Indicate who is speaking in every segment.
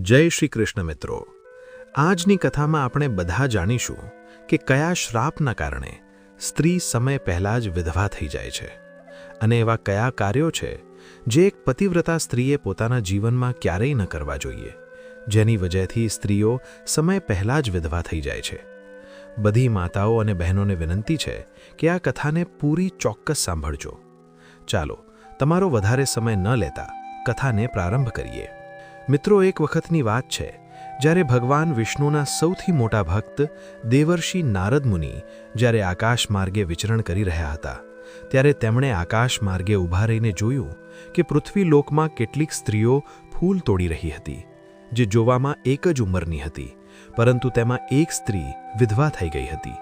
Speaker 1: જય શ્રી કૃષ્ણ મિત્રો. આજની કથામાં આપણે બધા જાણીશું કે કયા શ્રાપના કારણે સ્ત્રી સમય પહેલાં જ વિધવા થઈ જાય છે અને એવા કયા કાર્યો છે જે એક પતિવ્રતા સ્ત્રીએ પોતાના જીવનમાં ક્યારેય ન કરવા જોઈએ, જેની વજહથી સ્ત્રીઓ સમય પહેલાં જ વિધવા થઈ જાય છે. બધી માતાઓ અને બહેનોને વિનંતી છે કે આ કથાને પૂરી ચોક્કસ સાંભળજો. ચાલો, તમારો વધારે સમય ન લેતા કથાને પ્રારંભ કરીએ. મિત્રો, એક વખતની વાત છે, જ્યારે ભગવાન વિષ્ણુના સૌથી મોટા ભક્ત દેવર્ષિ નારદ મુનિ જ્યારે આકાશ માર્ગે વિચરણ કરી રહ્યા હતા, ત્યારે તેમણે આકાશ માર્ગે ઊભા રહીને જોયું કે પૃથ્વી લોકમાં કેટલીક સ્ત્રીઓ ફૂલ તોડી રહી હતી, જે જોવામાં એક જ ઉંમરની હતી, પરંતુ તેમાં એક સ્ત્રી વિધવા થઈ ગઈ હતી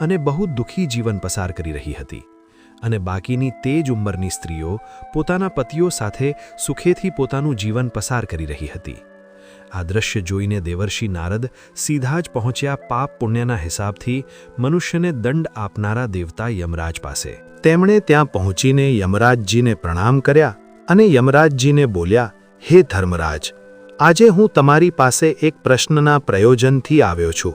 Speaker 1: અને બહુ દુઃખી જીવન પસાર કરી રહી હતી. અને બાકીની તે જ ઉંમરની સ્ત્રીઓ પોતાના પતિઓ સાથે સુખેથી પોતાનું જીવન પસાર કરી રહી હતી. આ દ્રશ્ય જોઈને દેવર્ષિ નારદ સીધા જ પહોંચ્યા પાપ પુણ્યના હિસાબથી મનુષ્યને દંડ આપનારા દેવતા યમરાજ પાસે. તેમણે ત્યાં પહોંચીને યમરાજજીને પ્રણામ કર્યા અને યમરાજજીને બોલ્યા, હે ધર્મરાજ, આજે હું તમારી પાસે એક પ્રશ્નના પ્રયોજનથી આવ્યો છું.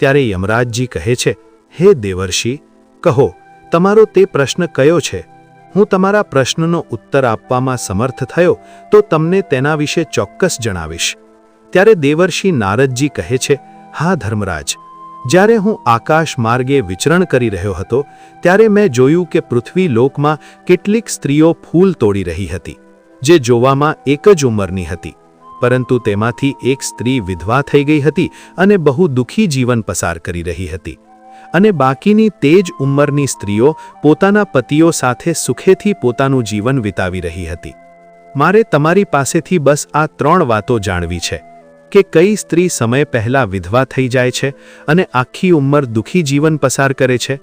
Speaker 1: ત્યારે યમરાજજી કહે છે, હે દેવર્ષિ, કહો તમારો તે પ્રશ્ન કયો છે? હું તમારા પ્રશ્નનો ઉત્તર આપવામાં સમર્થ થયો તો તમને તેના વિશે ચોક્કસ જણાવીશ. ત્યારે દેવર્ષિ નારદજી કહે છે, હા, ધર્મરાજ. જ્યારે હું આકાશ માર્ગે વિચરણ કરી રહ્યો હતો, ત્યારે મેં જોયું કે પૃથ્વી લોકમાં કેટલીક સ્ત્રીઓ ફૂલ તોડી રહી હતી, જે જોવામાં એક જ ઉંમરની હતી. પરંતુ તેમાંથી એક સ્ત્રી વિધવા થઈ ગઈ હતી અને બહુ દુઃખી જીવન પસાર કરી રહી હતી. અને બાકીની તે જ ઉંમરની સ્ત્રીઓ પોતાના પતિઓ સાથે સુખેથી પોતાનું જીવન વિતાવી રહી હતી. મારે તમારી પાસેથી બસ આ ત્રણ વાતો જાણવી છે, કે કઈ સ્ત્રી સમય પહેલા વિધવા થઈ જાય છે અને આખી ઉંમર દુઃખી જીવન પસાર કરે છે?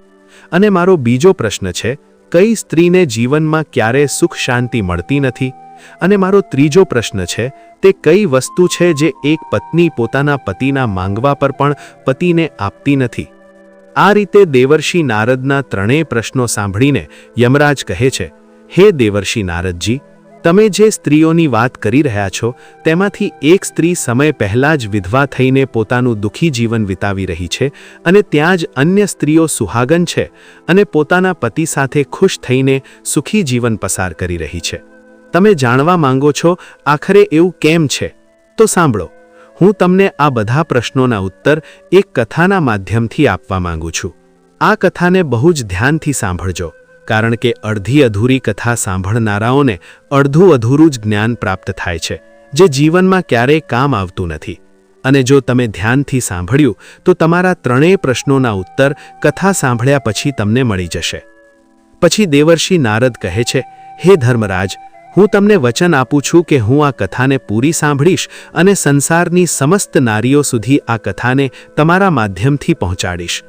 Speaker 1: અને મારો બીજો પ્રશ્ન છે, કઈ સ્ત્રીને જીવનમાં ક્યારે સુખ શાંતિ મળતી નથી? અને મારો ત્રીજો પ્રશ્ન છે, તે કઈ વસ્તુ છે જે એક પત્ની પોતાના પતિના માંગવા પર પણ પતિને આપતી નથી? આ રીતે દેવર્ષિ નારદના ત્રણેય પ્રશ્નો સાંભળીને યમરાજ કહે છે, હે દેવર્ષિ નારદજી, તમે જે સ્ત્રીઓની વાત કરી રહ્યા છો, તેમાંથી એક સ્ત્રી સમય પહેલાં જ વિધવા થઈને પોતાનું દુઃખી જીવન વિતાવી રહી છે અને ત્યાં જ અન્ય સ્ત્રીઓ સુહાગન છે અને પોતાના પતિ સાથે ખુશ થઈને સુખી જીવન પસાર કરી રહી છે. તમે જાણવા માંગો છો, આખરે એવું કેમ છે? તો સાંભળો. હું તમને આ બધા પ્રશ્નોના ઉત્તર એક કથાના માધ્યમથી આપવા માંગુ છું. આ કથાને બહુ જ ધ્યાનથી સાંભળજો, કારણ કે અડધી અધૂરી કથા સાંભળનારાઓને અડધું અધૂરું જ જ્ઞાન પ્રાપ્ત થાય છે, જે જીવનમાં ક્યારેય કામ આવતું નથી. અને જો તમે ધ્યાનથી સાંભળ્યું, તો તમારા ત્રણેય પ્રશ્નોના ઉત્તર કથા સાંભળ્યા પછી તમને મળી જશે. પછી દેવર્ષિ નારદ કહે છે, હે ધર્મરાજ હું તમને વચન આપું છું કે હું આ કથાને પૂરી સાંભળીશ અને સંસારની સમસ્ત નારીઓ સુધી આ કથાને તમારા માધ્યમથી પહોંચાડીશ.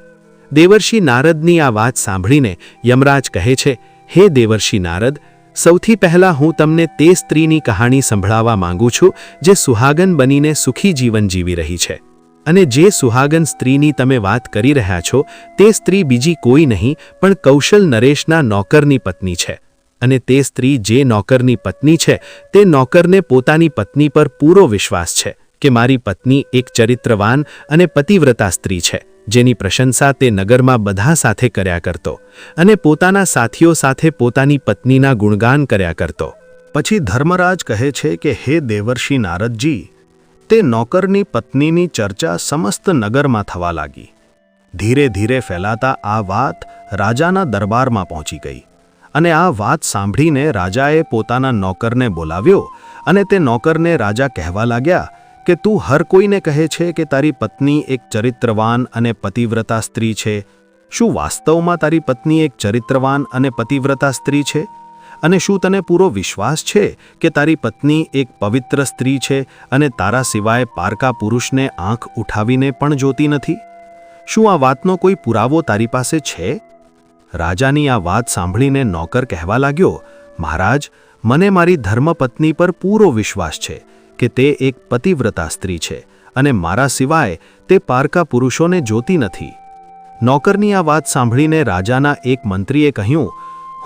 Speaker 1: દેવર્ષિ નારદની આ વાત સાંભળીને યમરાજ કહે છે, હે દેવર્ષિ નારદ, સૌથી પહેલાં હું તમને તે સ્ત્રીની કહાણી સંભળાવવા માંગુ છું, જે સુહાગન બનીને સુખી જીવન જીવી રહી છે. અને જે સુહાગન સ્ત્રીની તમે વાત કરી રહ્યા છો, તે સ્ત્રી બીજી કોઈ નહીં, પણ કૌશલ નરેશના નોકરની પત્ની છે. અને તે સ્ત્રી જે નોકરની પત્ની છે, તે નોકરને પોતાની પત્ની પર પૂરો વિશ્વાસ છે કે મારી પત્ની એક ચરિત્રવાન અને પતિવ્રતા સ્ત્રી છે, જેની પ્રશંસા તે નગરમાં બધા સાથે કર્યા કરતો અને પોતાના સાથીઓ સાથે પોતાની પત્નીના ગુણગાન કર્યા કરતો. પછી ધર્મરાજ કહે છે કે, હે દેવર્ષિ નારદજી, તે નોકરની પત્નીની ચર્ચા સમસ્ત નગરમાં થવા લાગી. ધીરે ધીરે ફેલાતા આ વાત રાજાના દરબારમાં પહોંચી ગઈ. અને આ વાત સાંભળીને રાજાએ પોતાના નોકરને બોલાવ્યો અને તે નોકરને રાજા કહેવા લાગ્યા કે તું હર કોઈને કહે છે કે તારી પત્ની એક ચરિત્રવાન અને પતિવ્રતા સ્ત્રી છે. શું વાસ્તવમાં તારી પત્ની એક ચરિત્રવાન અને પતિવ્રતા સ્ત્રી છે? અને શું તને પૂરો વિશ્વાસ છે કે તારી પત્ની એક પવિત્ર સ્ત્રી છે અને તારા સિવાય પારકા પુરુષને આંખ ઉઠાવીને પણ જોતી નથી? શું આ વાતનો કોઈ પુરાવો તારી પાસે છે? રાજાની આ વાત સાંભળીને નોકર કહેવા લાગ્યો, મહારાજ, મને મારી ધર્મપત્ની પર પૂરો વિશ્વાસ છે કે તે એક પતિવ્રતા સ્ત્રી છે અને મારા સિવાય તે પારકા પુરુષોને જોતી નથી. નોકરની આ વાત સાંભળીને રાજાના એક મંત્રીએ કહ્યું,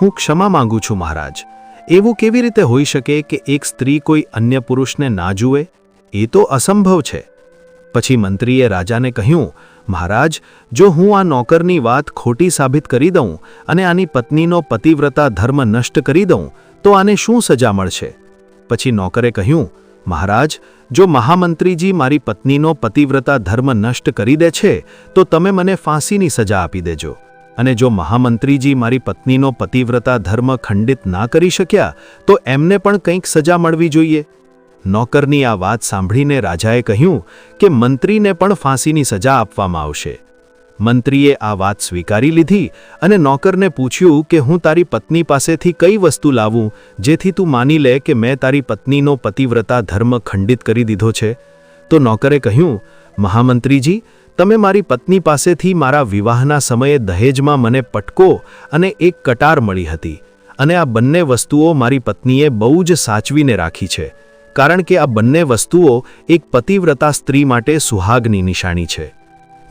Speaker 1: હું ક્ષમા માંગુ છું, મહારાજ. એવું કેવી રીતે હોઈ શકે કે એક સ્ત્રી કોઈ અન્ય પુરુષને ના જુએ? એ તો અસંભવ છે. પછી મંત્રીએ રાજાને કહ્યું મહારાજ, જો હું આ નોકરની વાત ખોટી સાબિત કરી દઉં અને આની પત્નીનો પતિવ્રતા ધર્મ નષ્ટ કરી દઉં, તો આને શું સજા મળશે? પછી નોકરે કહ્યું, મહારાજ, જો મહામંત્રીજી મારી પત્નીનો પતિવ્રતા ધર્મ નષ્ટ કરી દે છે, તો તમે મને ફાંસીની સજા આપી દેજો. અને જો મહામંત્રીજી મારી પત્નીનો પતિવ્રતા ધર્મ ખંડિત ના કરી શક્યા, તો એમને પણ કંઈક સજા મળવી જોઈએ. નોકરની આ વાત સાંભળીને રાજાએ કહ્યું કે મંત્રીને પણ ફાંસીની સજા આપવામાં આવશે. મંત્રીએ આ વાત સ્વીકારી લીધી અને નોકરને પૂછ્યું કે હું તારી પત્ની પાસેથી કઈ વસ્તુ લાવું, જેથી તું માની લે કે મેં તારી પત્નીનો પતિવ્રતા ધર્મ ખંડિત કરી દીધો છે. તો નોકરે કહ્યું, મહામંત્રીજી, તમે મારી પત્ની પાસેથી મારા વિવાહના સમયે દહેજમાં મને પટકો અને એક કટાર મળી હતી, અને આ બંને વસ્તુઓ મારી પત્નીએ બહુ જ સાચવીને રાખી છે. કારણ કે આ બંને વસ્તુઓ એક પતિવ્રતા સ્ત્રી માટે સુહાગની નિશાની છે.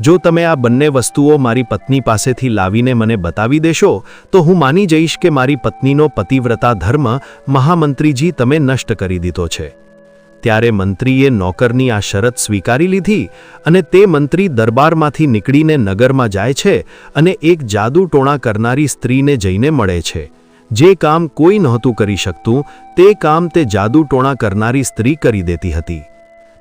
Speaker 1: જો તમે આ બંને વસ્તુઓ મારી પત્ની પાસેથી લાવીને મને બતાવી દેશો, તો હું માની જઈશ કે મારી પત્નીનો પતિવ્રતા ધર્મ મહામંત્રીજી તમે નષ્ટ કરી દીધો છે. ત્યારે મંત્રીએ નોકરની આ શરત સ્વીકારી લીધી અને તે મંત્રી દરબારમાંથી નીકળીને નગરમાં જાય છે અને એક જાદુ ટોણા કરનારી સ્ત્રીને જઈને મળે છે. જે કામ કોઈ નહોતું કરી શકતું, તે કામ તે જાદુટોણા કરનારી સ્ત્રી કરી દેતી હતી.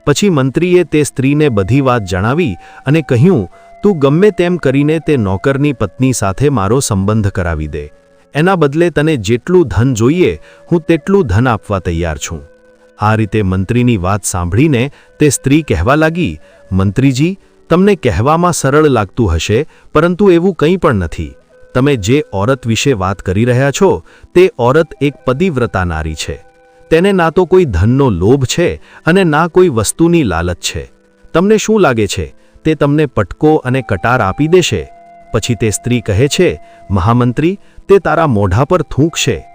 Speaker 1: પછી મંત્રીએ તે સ્ત્રીને બધી વાત જણાવી અને કહ્યું, તું ગમે તેમ કરીને તે નોકરની પત્ની સાથે મારો સંબંધ કરાવી દે. એના બદલે તને જેટલું ધન જોઈએ, હું તેટલું ધન આપવા તૈયાર છું. આ રીતે મંત્રીની વાત સાંભળીને તે સ્ત્રી કહેવા લાગી, મંત્રીજી, તમને કહેવામાં સરળ લાગતું હશે, પરંતુ એવું કંઈ પણ નથી. તમે જે ઓરત વિશે વાત કરી રહ્યા છો, તે ઓરત એક પતિવ્રતા નારી છે. તેને ના તો કોઈ ધનનો લોભ છે અને ના કોઈ વસ્તુની લાલચ છે. તમને શું લાગે છે? તે તમને પટકો અને કટાર આપી દેશે. પછી તે સ્ત્રી કહે છે, મહામંત્રી, તે તારા મોઢા પર થૂંકશે.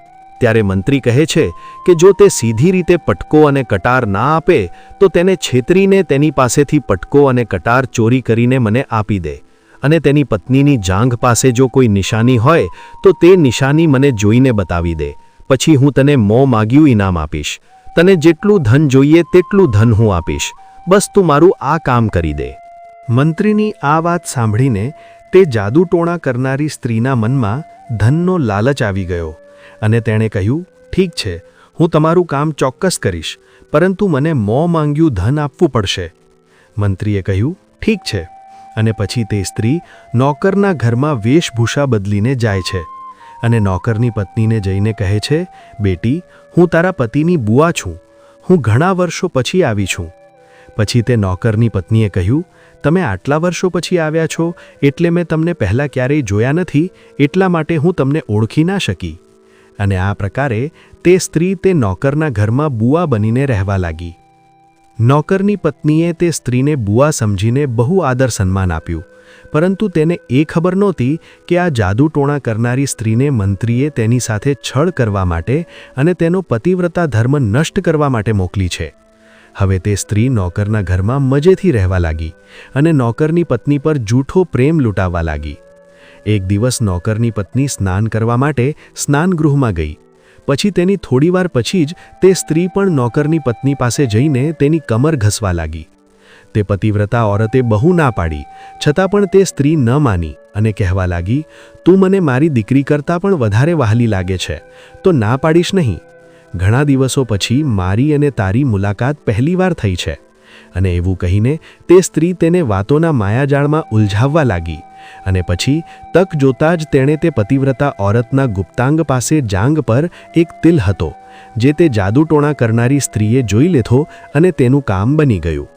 Speaker 1: ત્યારે મંત્રી કહે છે કે, જો તે સીધી રીતે પટકો અને કટાર ના આપે, તો તેને છેતરીને તેની પાસેથી પટકો અને કટાર ચોરી કરીને મને આપી દે. અને તેની પત્નીની જાંઘ પાસે જો કોઈ નિશાની હોય, તો તે નિશાની મને જોઈને બતાવી દે. પછી હું તને મોં માગ્યું ઇનામ આપીશ. તને જેટલું ધન જોઈએ તેટલું ધન હું આપીશ. બસ તું મારું આ કામ કરી દે. મંત્રીની આ વાત સાંભળીને તે જાદુટોણા કરનારી સ્ત્રીના મનમાં ધનનો લાલચ આવી ગયો અને તેણે કહ્યું, ઠીક છે, હું તમારું કામ ચોક્કસ કરીશ, પરંતુ મને મોં માંગ્યું ધન આપવું પડશે. મંત્રીએ કહ્યું, ઠીક છે અને પછી તે સ્ત્રી નોકરના ઘરમાં વેશભૂષા બદલીને જાય છે અને નોકરની પત્નીને જઈને કહે છે, બેટી, હું તારા પતિની બુઆ છું. હું ઘણા વર્ષો પછી આવી છું. પછી તે નોકરની પત્નીએ કહ્યું, તમે આટલા વર્ષો પછી આવ્યા છો, એટલે મેં તમને પહેલાં ક્યારેય જોયા નથી, એટલા માટે હું તમને ઓળખી ના શકી. અને આ પ્રકારે તે સ્ત્રી તે નોકરના ઘરમાં બુઆ બનીને રહેવા લાગી. નોકરની પત્નીએ તે સ્ત્રીને બુઆ સમજીને બહુ આદર સન્માન આપ્યું. પરંતુ તેને એ ખબર નહોતી કે આ જાદુટોણા કરનારી સ્ત્રીને મંત્રીએ તેની સાથે છળ કરવા માટે અને તેનો પતિવ્રતા ધર્મ નષ્ટ કરવા માટે મોકલી છે. હવે તે સ્ત્રી નોકરના ઘરમાં મજેથી રહેવા લાગી અને નોકરની પત્ની પર જૂઠો પ્રેમ લૂંટાવવા લાગી. એક દિવસ નોકરની પત્ની સ્નાન કરવા માટે સ્નાનગૃહમાં ગઈ. પછી તેની થોડીવાર પછી જ તે સ્ત્રી પણ નોકરની પત્ની પાસે જઈને તેની કમર ઘસવા લાગી. તે પતિવ્રતા ઓરતે બહુ ના પાડી, છતાં પણ તે સ્ત્રી ન માની અને કહેવા લાગી, તું મને મારી દીકરી કરતાં પણ વધારે વહાલી લાગે છે, તો ના પાડીશ નહીં. ઘણા દિવસો પછી મારી અને તારી મુલાકાત પહેલીવાર થઈ છે અને એવું કહીને તે સ્ત્રી તેને વાતોના માયાજાળમાં ઉલઝાવવા લાગી. અને પછી તક જોતાં જ તેણે તે પતિવ્રતા ઓરતના ગુપ્તાંગ પાસે જાંગ પર એક તિલ હતો, જે તે જાદુટોણા કરનારી સ્ત્રીએ જોઈ લેથો અને તેનું કામ બની ગયું.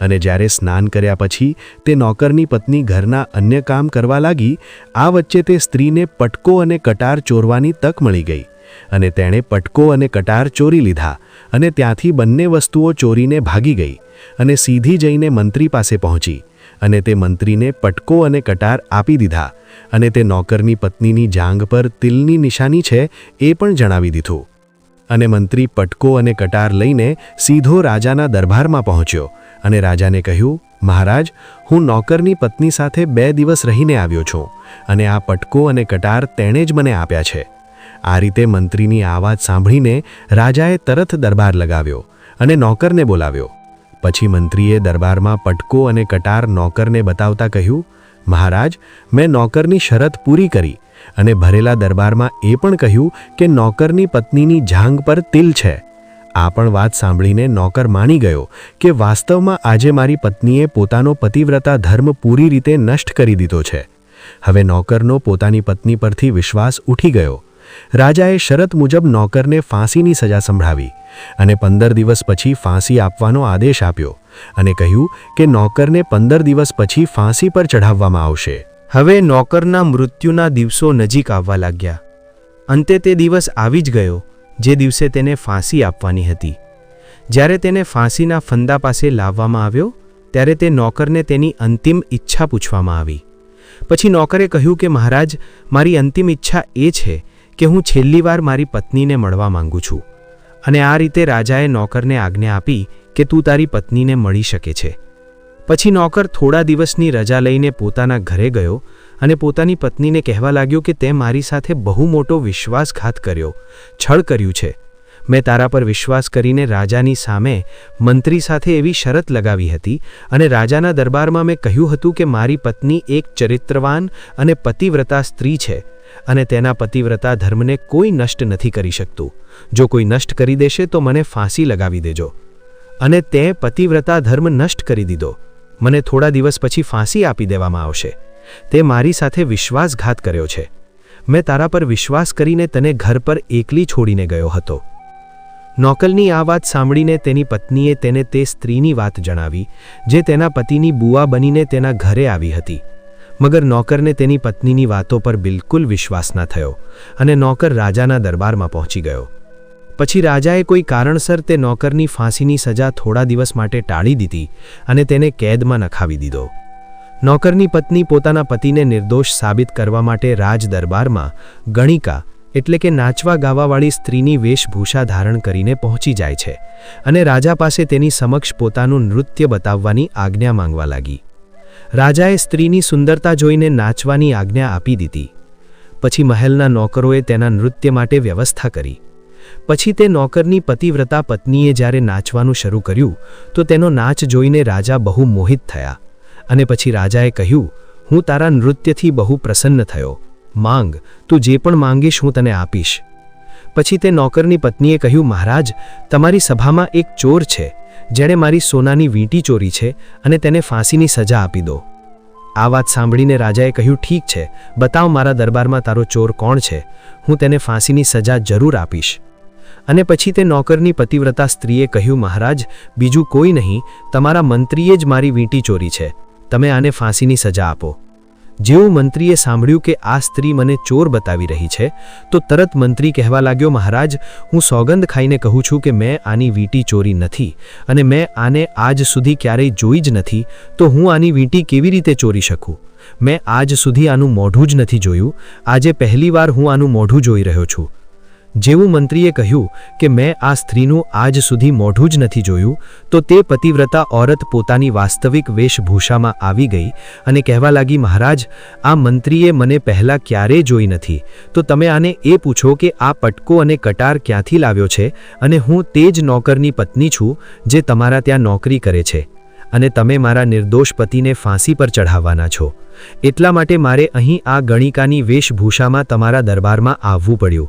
Speaker 1: અને જ્યારે સ્નાન કર્યા પછી તે નોકરની પત્ની ઘરના અન્ય કામ કરવા લાગી, આ વચ્ચે તે સ્ત્રીને પટકો અને કટાર ચોરવાની તક મળી ગઈ અને તેણે પટકો અને કટાર ચોરી લીધા અને ત્યાંથી બંને વસ્તુઓ ચોરીને ભાગી ગઈ અને સીધી જઈને મંત્રી પાસે પહોંચી. અને તે મંત્રીને પટકો અને કટાર આપી દીધા અને તે નોકરની પત્નીની જાંગ પર તિલની નિશાની છે એ પણ જણાવી દીધું. અને મંત્રી પટકો અને કટાર લઈને સીધો રાજાના દરબારમાં પહોંચ્યો અને રાજાને કહ્યું, મહારાજ, હું નોકરની પત્ની સાથે બે દિવસ રહીને આવ્યો છું અને આ પટકો અને કટાર તેણે જ મને આપ્યા છે. આ રીતે મંત્રીની આ વાત સાંભળીને રાજાએ તરત દરબાર લગાવ્યો અને નોકરને બોલાવ્યો. પછી મંત્રીએ દરબારમાં પટકો અને કટાર નોકરને બતાવતા કહ્યું, મહારાજ, મેં નોકરની શરત પૂરી કરી અને ભરેલા દરબારમાં એ પણ કહ્યું કે નોકરની પત્નીની જાંઘ પર તિલ છે. આ પણ વાત સાંભળીને નોકર માની ગયો કે વાસ્તવમાં આજે મારી પત્નીએ પોતાનો પતિવ્રતા ધર્મ પૂરી રીતે નષ્ટ કરી દીધો છે. હવે નોકરનો પોતાની પત્ની પરથી વિશ્વાસ ઉઠી ગયો. રાજાએ શરત મુજબ નોકરને ફાંસીની સજા સંભળાવી અને પંદર દિવસ પછી ફાંસી આપવાનો આદેશ આપ્યો અને કહ્યું કે નોકરને પંદર દિવસ પછી ફાંસી પર ચઢાવવામાં આવશે.
Speaker 2: હવે નોકરના મૃત્યુના દિવસો નજીક આવવા લાગ્યા. અંતે તે દિવસ આવી જ ગયો જે દિવસે તેને ફાંસી આપવાની હતી. જ્યારે તેને ફાંસીના ફંદા પાસે લાવવામાં આવ્યો, ત્યારે તે નોકરને તેની અંતિમ ઈચ્છા પૂછવામાં આવી. પછી નોકરે કહ્યું કે મહારાજ, મારી અંતિમ ઈચ્છા એ છે કે હું છેલ્લી વાર મારી પત્નીને મળવા માંગુ છું. અને આ રીતે રાજાએ નોકરને આજ્ઞા આપી કે તું તારી પત્નીને મળી શકે છે. પછી નોકર થોડા દિવસની રજા લઈને પોતાના ઘરે ગયો અને પોતાની પત્નીને કહેવા લાગ્યો કે તે મારી સાથે બહુ મોટો વિશ્વાસઘાત કર્યો, છળ કર્યું છે. મેં તારા પર વિશ્વાસ કરીને રાજાની સામે મંત્રી સાથે એવી શરત લગાવી હતી અને રાજાના દરબારમાં મેં કહ્યું હતું કે મારી પત્ની એક ચરિત્રવાન અને પતિવ્રતા સ્ત્રી છે. અને તેના પતિવ્રતા ધર્મને કોઈ નષ્ટ નથી કરી શકતું. જો કોઈ નષ્ટ કરી દેશે તો મને ફાંસી લગાવી દેજો. અને તે પતિવ્રતા ધર્મ નષ્ટ કરી દીધો. મને થોડા દિવસ પછી ફાંસી આપી દેવામાં આવશે. તે મારી સાથે વિશ્વાસઘાત કર્યો છે. મેં તારા પર વિશ્વાસ કરીને તને ઘર પર એકલી છોડીને ગયો હતો. નોકલની આ વાત સાંભળીને તેની પત્નીએ તેને તે સ્ત્રીની વાત જણાવી, જે તેના પતિની બુઆ બનીને તેના ઘરે આવી હતી. મગર નોકરને તેની પત્નીની વાતો પર બિલકુલ વિશ્વાસ ન થયો અને નોકર રાજાના દરબારમાં પહોંચી ગયો. પછી રાજાએ કોઈ કારણસર તે નોકરની ફાંસીની સજા થોડા દિવસ માટે ટાળી દીધી અને તેને કેદમાં નખાવી દીધો. નોકરની પત્ની પોતાના પતિને નિર્દોષ સાબિત કરવા માટે રાજ દરબારમાં ગણિકા એટલે કે નાચવા ગાવાવાળી સ્ત્રીની વેશભૂષા ધારણ કરીને પહોંચી જાય છે અને રાજા પાસે તેની સમક્ષ પોતાનું નૃત્ય બતાવવાની આજ્ઞા માંગવા લાગી. રાજાએ સ્ત્રીની સુંદરતા જોઈને નાચવાની આજ્ઞા આપી દીધી. પછી મહેલના નોકરોએ તેના નૃત્ય માટે વ્યવસ્થા કરી. પછી તે નોકરની પતિવ્રતા પત્નીએ જ્યારે નાચવાનું શરૂ કર્યું, તો તેનો નાચ જોઈને રાજા બહુ મોહિત થયા. અને પછી રાજાએ કહ્યું, હું તારા નૃત્યથી બહુ પ્રસન્ન થયો. માંગ, તું જે પણ માંગીશ હું તને આપીશ. પછી તે નોકરની પત્નીએ કહ્યું, મહારાજ, તમારી સભામાં એક ચોર છે. જેણે મારી સોનાની વીંટી ચોરી છે અને તેને ફાંસીની સજા આપી દો. આ વાત સાંભળીને રાજાએ કહ્યું, ઠીક છે, બતાવ મારા દરબારમાં તારો ચોર કોણ છે? હું તેને ફાંસીની સજા જરૂર આપીશ. અને પછી તે નોકરની પતિવ્રતા સ્ત્રીએ કહ્યું, મહારાજ, બીજું કોઈ નહીં, તમારા મંત્રીએ જ મારી વીંટી ચોરી છે. તમે આને ફાંસીની સજા આપો. જેવું મંત્રીએ સાંભળ્યું કે આ સ્ત્રી મને ચોર બતાવી રહી છે, તો તરત મંત્રી કહેવા લાગ્યો, મહારાજ, હું સોગંદ ખાઈને કહું છું કે મેં આની વીંટી ચોરી નથી અને મેં આને આજ સુધી ક્યારેય જોઈ જ નથી, તો હું આની વીંટી કેવી રીતે ચોરી શકું? મેં આજ સુધી આનું મોઢું જ નથી જોયું. આજે પહેલીવાર હું આનું મોઢું જોઈ રહ્યો છું. જેવું મંત્રીએ કહ્યું કે મેં આ સ્ત્રીનું આજ સુધી મોઢું જ નથી જોયું, તો તે પતિવ્રતા ઓરત પોતાની વાસ્તવિક વેશભૂષામાં આવી ગઈ અને કહેવા લાગી, મહારાજ, આ મંત્રીએ મને પહેલાં ક્યારેય જોઈ નથી, તો તમે આને એ પૂછો કે આ પટકો અને કટાર ક્યાંથી લાવ્યો છે અને હું તે જ નોકરની પત્ની છું જે તમારા ત્યાં નોકરી કરે છે અને તમે મારા નિર્દોષ પતિને ફાંસી પર ચઢાવવાના છો. એટલા માટે મારે અહીં આ ગણિકાની વેશભૂષામાં તમારા દરબારમાં આવવું પડ્યું.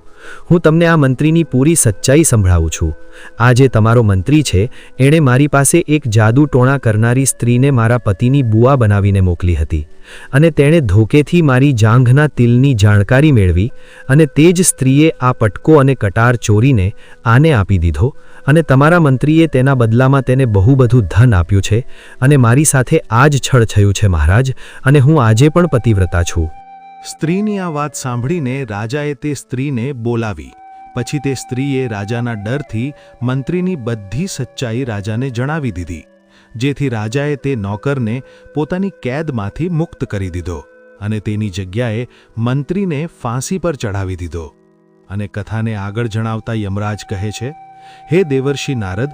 Speaker 2: હું તમને આ મંત્રીની પૂરી સચ્ચાઈ સંભળાવું છું. આ જે તમારો મંત્રી છે, એણે મારી પાસે એક જાદુ ટોણા કરનારી સ્ત્રીને મારા પતિની બુઆ બનાવીને મોકલી હતી અને તેણે ધોકેથી મારી જાંઘના તિલની જાણકારી મેળવી અને તે જ સ્ત્રીએ આ પટકો અને કટાર ચોરીને આને આપી દીધો અને તમારા મંત્રીએ તેના બદલામાં તેને બહુ બધું ધન આપ્યું છે અને મારી સાથે આ જ છળ થયું છે મહારાજ અને હું આજે પણ પતિવ્રતા છું.
Speaker 1: સ્ત્રીની આ વાત સાંભળીને રાજાએ તે સ્ત્રીને બોલાવી. પછી તે સ્ત્રીએ રાજાના ડરથી મંત્રીની બધી સચ્ચાઈ રાજાને જણાવી દીધી, જેથી રાજાએ તે નોકરને પોતાની કેદમાંથી મુક્ત કરી દીધો અને તેની જગ્યાએ મંત્રીને ફાંસી પર ચઢાવી દીધો. અને કથાને આગળ જણાવતા યમરાજ કહે છે, હે દેવર્ષિ નારદ,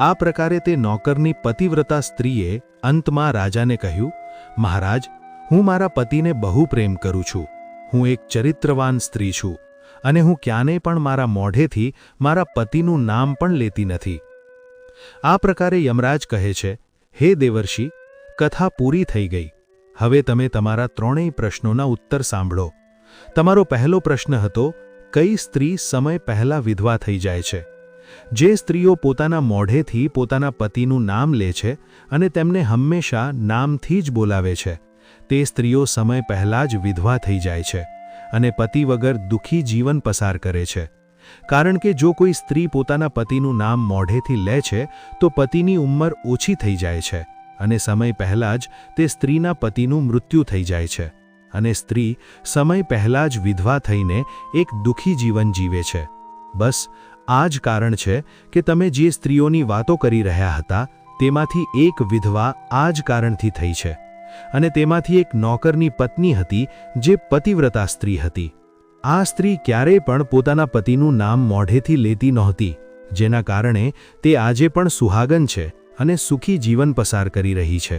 Speaker 1: આ પ્રકારે તે નોકરની પતિવ્રતા સ્ત્રીએ અંતમાં રાજાને કહ્યું, મહારાજ હું મારા પતિને બહુ પ્રેમ કરું છું. હું એક ચરિત્રવાન સ્ત્રી છું અને હું ક્યાંને પણ મારા મોઢેથી મારા પતિનું નામ પણ લેતી નથી. આ પ્રકારે યમરાજ કહે છે, હે દેવર્ષિ, કથા પૂરી થઈ ગઈ. હવે તમે તમારા ત્રણેય પ્રશ્નોના ઉત્તર સાંભળો. તમારો પહેલો પ્રશ્ન હતો, કઈ સ્ત્રી સમય પહેલા વિધવા થઈ જાય છે? જે સ્ત્રીઓ પોતાના મોઢેથી પોતાના પતિનું નામ લે છે અને તેમને હંમેશા નામથી જ બોલાવે છે. તે સ્ત્રીઓ સમય પહેલાં જ વિધવા થઈ જાય છે અને પતિ વગર દુઃખી જીવન પસાર કરે છે. કારણ કે જો કોઈ સ્ત્રી પોતાના પતિનું નામ મોઢેથી લે છે, તો પતિની ઉંમર ઓછી થઈ જાય છે અને સમય પહેલાં જ તે સ્ત્રીના પતિનું મૃત્યુ થઈ જાય છે. અને સ્ત્રી સમય પહેલાં જ વિધવા થઈને એક દુઃખી જીવન જીવે છે. બસ, આ જ કારણ છે કે તમે જે સ્ત્રીઓની વાતો કરી રહ્યા હતા, તેમાંથી એક વિધવા આ જ કારણથી થઈ છે. અને તેમાંથી એક નોકરની પત્ની હતી જે પતિવ્રતા સ્ત્રી હતી. આ સ્ત્રી ક્યારેય પણ પોતાના પતિનું નામ મોઢેથી લેતી નહોતી, જેના કારણે તે આજે પણ સુહાગન છે અને સુખી જીવન પસાર કરી રહી છે.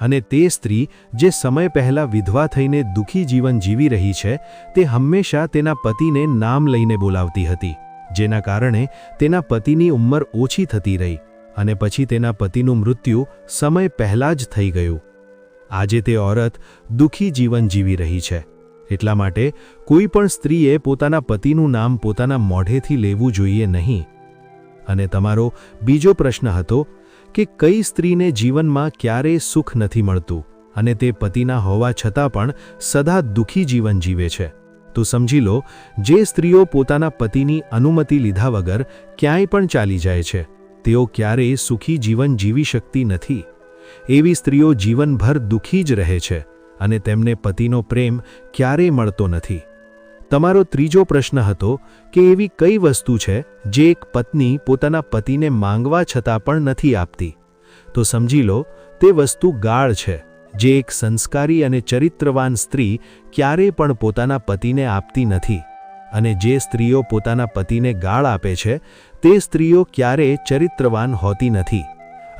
Speaker 1: અને તે સ્ત્રી જે સમય પહેલાં વિધવા થઈને દુઃખી જીવન જીવી રહી છે, તે હંમેશા તેના પતિને નામ લઈને બોલાવતી હતી, જેના કારણે તેના પતિની ઉંમર ઓછી થતી રહી અને પછી તેના પતિનું મૃત્યુ સમય પહેલાં જ થઈ ગયું. આજે તે ઓરત દુઃખી જીવન જીવી રહી છે. એટલા માટે કોઈ પણ સ્ત્રીએ પોતાના પતિનું નામ પોતાના મોઢેથી લેવું જોઈએ નહીં. અને તમારો બીજો પ્રશ્ન હતો કે કઈ સ્ત્રીને જીવનમાં ક્યારેય સુખ નથી મળતું અને તે પતિના હોવા છતાં પણ સદા દુઃખી જીવન જીવે છે. તો સમજી લો, જે સ્ત્રીઓ પોતાના પતિની અનુમતિ લીધા વગર ક્યાંય પણ ચાલી જાય છે, તેઓ ક્યારેય સુખી જીવન જીવી શકતી નથી. એવી સ્ત્રીઓ જીવનભર દુઃખી જ રહે છે અને તેમને પતિનો પ્રેમ ક્યારેય મળતો નથી. તમારો ત્રીજો પ્રશ્ન હતો કે એવી કઈ વસ્તુ છે જે એક પત્ની પોતાના પતિને માંગવા છતાં પણ નથી આપતી? તો સમજી લો, તે વસ્તુ ગાળ છે, જે એક સંસ્કારી અને ચરિત્રવાન સ્ત્રી ક્યારેય પણ પોતાના પતિને આપતી નથી. અને જે સ્ત્રીઓ પોતાના પતિને ગાળ આપે છે, તે સ્ત્રીઓ ક્યારેય ચરિત્રવાન હોતી નથી.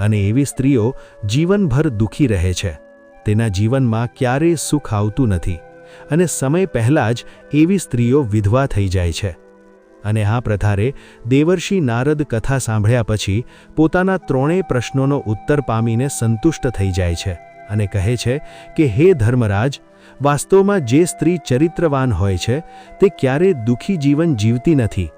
Speaker 1: અને એવી સ્ત્રીઓ જીવનભર દુઃખી રહે છે. તેના જીવનમાં ક્યારેય સુખ આવતું નથી અને સમય પહેલાં જ એવી સ્ત્રીઓ વિધવા થઈ જાય છે. અને આ પ્રથારે દેવર્ષિ નારદ કથા સાંભળ્યા પછી પોતાના ત્રણેય પ્રશ્નોનો ઉત્તર પામીને સંતુષ્ટ થઈ જાય છે અને કહે છે કે, હે ધર્મરાજ, વાસ્તવમાં જે સ્ત્રી ચરિત્રવાન હોય છે તે ક્યારેય દુઃખી જીવન જીવતી નથી.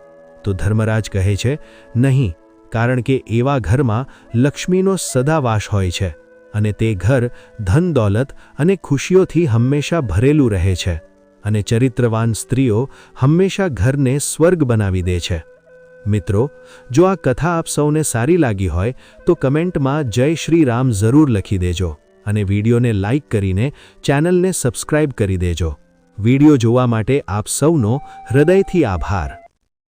Speaker 1: તો ધર્મરાજ કહે છે, નહીં કારણ કે એવા ઘરમાં લક્ષ્મીનો સદાવાસ હોય છે અને તે ઘર ધન દોલત અને ખુશીઓથી હંમેશા ભરેલું રહે છે અને ચરિત્રવાન સ્ત્રીઓ હંમેશા ઘરને સ્વર્ગ બનાવી દે છે. મિત્રો, જો આ કથા આપ સૌને સારી લાગી હોય, તો કમેન્ટમાં જય શ્રી રામ જરૂર લખી દેજો અને વિડીયોને લાઇક કરીને ચેનલને સબસ્ક્રાઇબ કરી દેજો. વીડિયો જોવા માટે આપ સૌનો હૃદયથી આભાર.